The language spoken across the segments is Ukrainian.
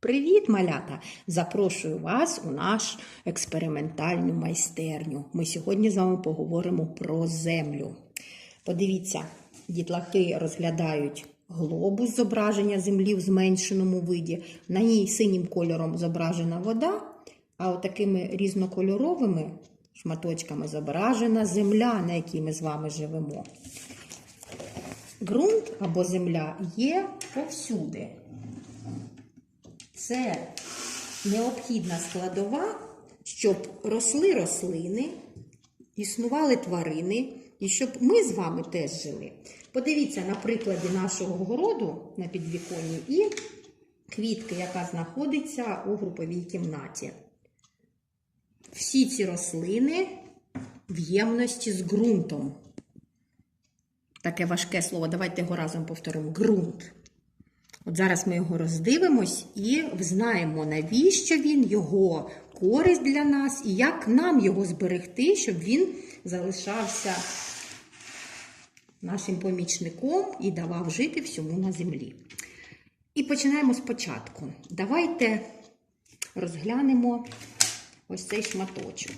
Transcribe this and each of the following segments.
Привіт, малята! Запрошую вас у наш експериментальну майстерню. Ми сьогодні з вами поговоримо про землю. Подивіться, дітлахи розглядають глобус зображення землі в зменшеному виді. На ній синім кольором зображена вода, а отакими різнокольоровими шматочками зображена земля, на якій ми з вами живемо. Ґрунт або земля є повсюди. Це необхідна складова, щоб росли рослини, існували тварини, і щоб ми з вами теж жили. Подивіться на прикладі нашого городу на підвіконні і квітки, яка знаходиться у груповій кімнаті. Всі ці рослини в ємності з ґрунтом. Таке важке слово. Давайте його разом повторимо. Ґрунт. От зараз ми його роздивимось і взнаємо, навіщо він, його користь для нас і як нам його зберегти, щоб він залишався нашим помічником і давав жити всьому на землі. І починаємо спочатку. Давайте розглянемо ось цей шматочок.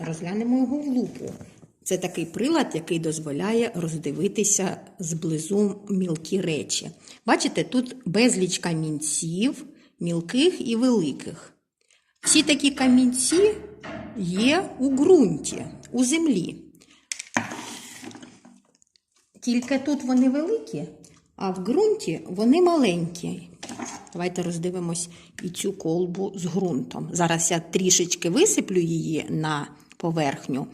Розглянемо його в лупу. Це такий прилад, який дозволяє роздивитися зблизу мілкі речі. Бачите, тут безліч камінців, мілких і великих. Всі такі камінці є у ґрунті, у землі. Тільки тут вони великі, а в ґрунті вони маленькі. Давайте роздивимось і цю колбу з ґрунтом. Зараз я трішечки висиплю її на поверхню.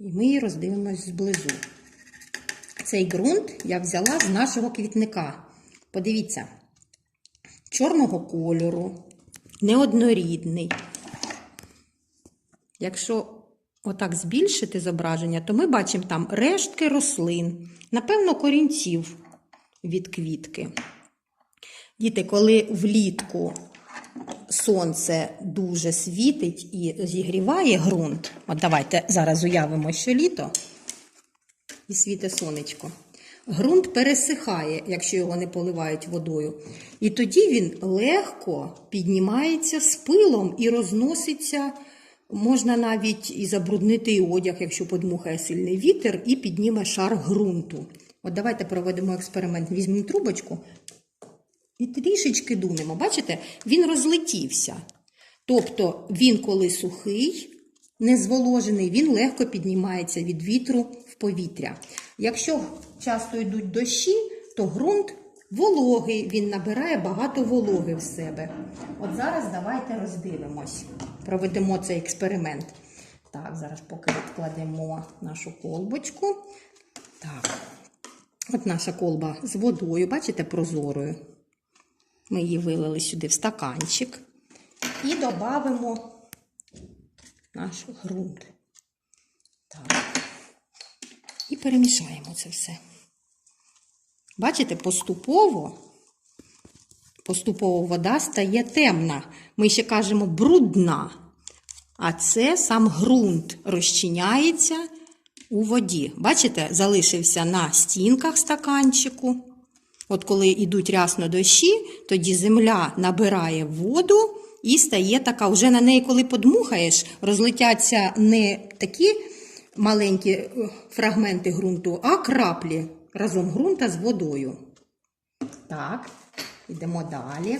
І ми її роздивимось зблизу. Цей ґрунт я взяла з нашого квітника. Подивіться, чорного кольору, неоднорідний. Якщо отак збільшити зображення, то ми бачимо там рештки рослин, напевно, корінців від квітки. Діти, коли влітку сонце дуже світить і зігріває ґрунт. От давайте зараз уявимо, що літо і світе сонечко. Ґрунт пересихає, якщо його не поливають водою. І тоді він легко піднімається з пилом і розноситься. Можна навіть і забруднити одяг, якщо подмухає сильний вітер, і підніме шар ґрунту. От давайте проведемо експеримент. Візьмемо трубочку, і трішечки дунемо. Бачите, він розлетівся. Тобто він, коли сухий, незволожений, він легко піднімається від вітру повітря. Якщо часто йдуть дощі, то ґрунт вологий, він набирає багато вологи в себе. От зараз давайте роздивимось, проведемо цей експеримент. Так, зараз поки відкладемо нашу колбочку. Так, от наша колба з водою, бачите, прозорою. Ми її вилили сюди в стаканчик і додамо наш ґрунт. Так. І перемішаємо це все. Бачите, поступово, поступово вода стає темна. Ми ще кажемо брудна. А це сам ґрунт розчиняється у воді. Бачите, залишився на стінках стаканчику. От коли йдуть рясно дощі, тоді земля набирає воду і стає така. Вже на неї, коли подмухаєш, розлетяться не такі маленькі е, фрагменти ґрунту, а краплі разом ґрунта з водою. Так, йдемо далі.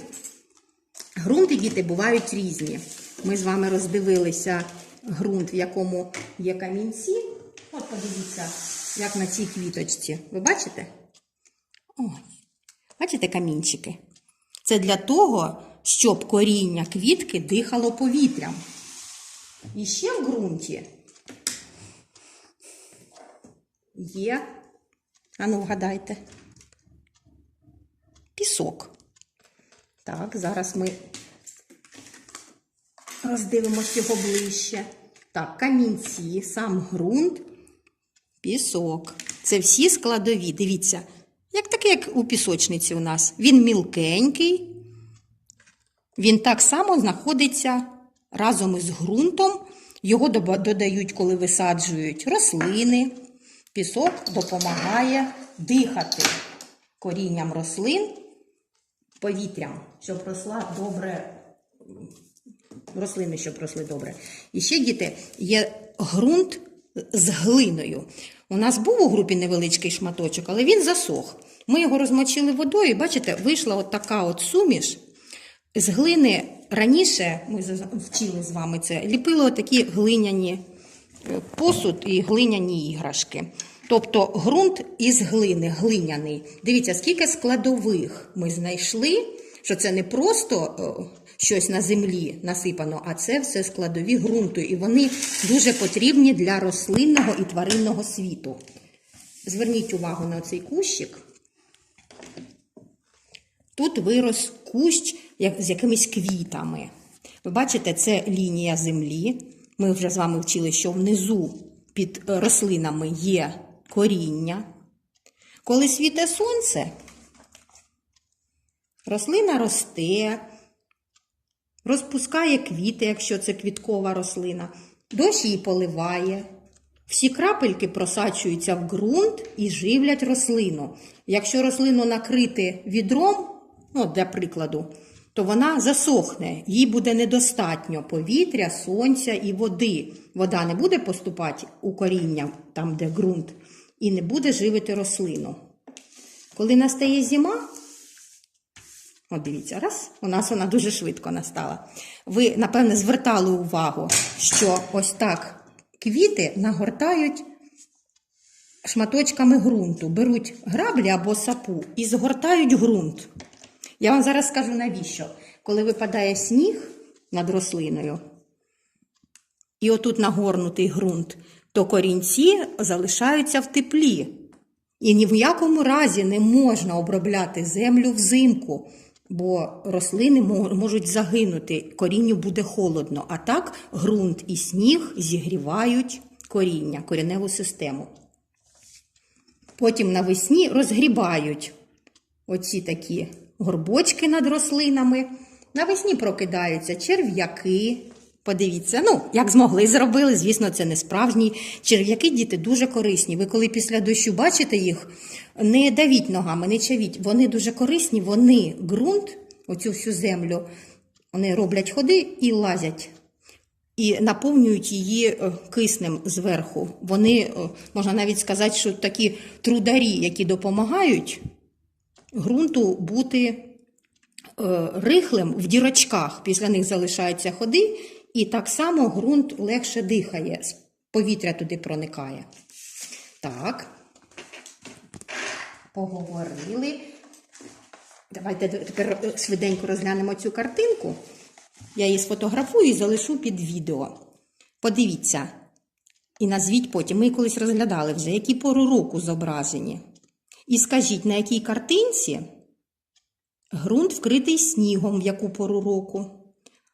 Грунти, діти, бувають різні. Ми з вами роздивилися ґрунт, в якому є камінці. От подивіться, як на цій квіточці. Ви бачите? Ось. Бачите камінчики? Це для того, щоб коріння квітки дихало повітрям. І ще в ґрунті є, ану, вгадайте, пісок. Так, зараз ми роздивимося його ближче. Так, камінці, сам ґрунт, пісок. Це всі складові. Дивіться, Як такий, як у пісочниці у нас. Він мілкенький. Він так само знаходиться разом із ґрунтом. Його додають, коли висаджують рослини. Пісок допомагає дихати корінням рослин повітрям, щоб росла добре, рослини, щоб росли добре. І ще, діти, є ґрунт з глиною. У нас був у групі невеличкий шматочок, але він засох. Ми його розмочили водою, і бачите, вийшла от така от суміш. З глини раніше ми вчили з вами це, ліпили такі глиняні посуд і глиняні іграшки. Тобто ґрунт із глини, глиняний. Дивіться, скільки складових ми знайшли, що це не просто е, щось на землі насипано, а це все складові ґрунту. І вони дуже потрібні для рослинного і тваринного світу. Зверніть увагу на цей кущик. Тут вирос кущ з якимись квітами. Ви бачите, це лінія землі. Ми вже з вами вчили, що внизу під рослинами є коріння. Коли світе сонце, рослина росте, розпускає квіти, якщо це квіткова рослина, дощ її поливає. Всі крапельки просачуються в ґрунт і живлять рослину. Якщо рослину накрити відром, ну, для прикладу, то вона засохне, їй буде недостатньо повітря, сонця і води. Вода не буде поступати у коріння, там, де ґрунт, і не буде живити рослину. Коли настає зима, От дивіться, раз, у нас вона дуже швидко настала. Ви, напевне, звертали увагу, що ось так квіти нагортають шматочками ґрунту, беруть граблі або сапу і згортають ґрунт. Я вам зараз скажу навіщо. Коли випадає сніг над рослиною, і отут нагорнутий ґрунт, то корінці залишаються в теплі. І ні в якому разі не можна обробляти землю взимку, бо рослини можуть загинути, корінню буде холодно. А так ґрунт і сніг зігрівають коріння, коріневу систему. Потім навесні розгрібають оці такі горбочки над рослинами. Навесні прокидаються черв'яки. Подивіться, ну, як змогли зробили, звісно, це не справжні. Черв'яки діти дуже корисні. Ви коли після дощу бачите їх, не давіть ногами, не чавіть. Вони дуже корисні, вони ґрунт, оцю всю землю, вони роблять ходи і лазять. І наповнюють її е, киснем зверху. Вони, е, можна навіть сказати, що такі трударі, які допомагають ґрунту бути е, рихлим в дірочках. Після них залишаються ходи, і так само ґрунт легше дихає, повітря туди проникає. Так. Поговорили. Давайте тепер швиденько розглянемо цю картинку. Я її сфотографую і залишу під відео. Подивіться. І назвіть потім. Ми колись розглядали вже, які пору року зображені. І скажіть, на якій картинці ґрунт вкритий снігом в яку пору року.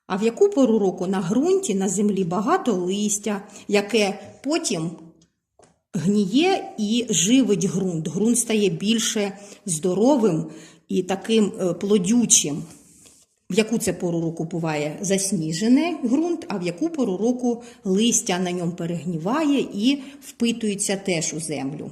А в яку пору року на ґрунті, на землі багато листя, яке потім гніє і живить ґрунт. Ґрунт стає більше здоровим і таким е, плодючим. В яку це пору року буває засніжений ґрунт, а в яку пору року листя на ньому перегніває і впитується теж у землю.